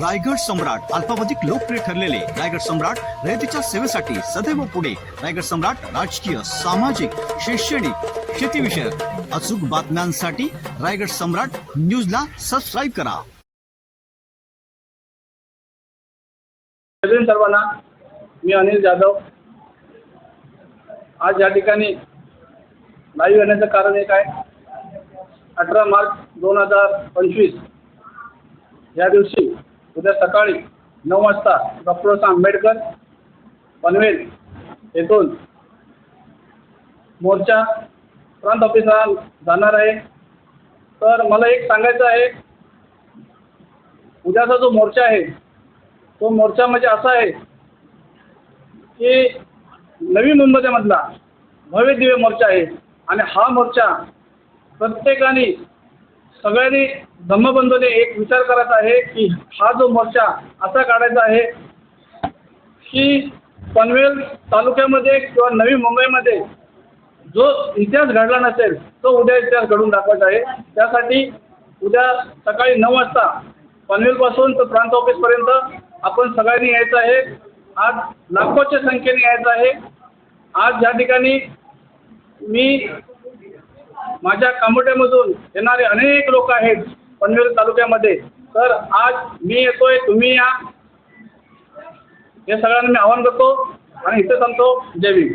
रायगड सम्राट अल्पावधिक लोकप्रिय ठरलेले रायगड सम्राट रयतेच्या सेवेसाठी सदैव पुढे. रायगड सम्राट राजकीय सामाजिक शैक्षणिक शेतीविषयक अचूक बातम्यांसाठी रायगड सम्राट न्यूजला सबस्क्राईब करा. सर्वांना. मी अनिल जाधव. आज या ठिकाणी लाईव्ह येण्याचं कारण एक आहे. अठरा मार्च दोन हजार पंचवीस या दिवशी उद्या सकाळी नऊ वाजता डॉक्टर बाबासाहेब आंबेडकर पनवेल येथून मोर्चा प्रांत ऑफिसला जाणार आहे. तर मला एक सांगायचं आहे उद्याचा जो मोर्चा आहे तो मोर्चा म्हणजे असा आहे की नवी मुंबईमधला भव्य दिव्य मोर्चा आहे आणि हा मोर्चा प्रत्येकाने सगळ्यांनी धम्मबंधूने एक विचार करायचा आहे की हा जो मोर्चा असा काढायचा आहे की पनवेल तालुक्यामध्ये किंवा नवी मुंबईमध्ये जो इतिहास घडला नसेल तो उद्या इतिहास घडून दाखवायचा आहे. त्यासाठी उद्या सकाळी नऊ वाजता पनवेलपासून तर प्रांत ऑफिसपर्यंत आपण सगळ्यांनी यायचं आहे. आज लाखोच्या संख्येने यायचं आहे. आज ज्या ठिकाणी मी माझ्या कामोट्यामधून येणारे अनेक लोक आहेत पनवेल तालुक्यामध्ये. तर आज मी येतोय तुम्ही या. हे सगळ्यांना मी आवाहन करतो आणि इथे सांगतो जय भीम.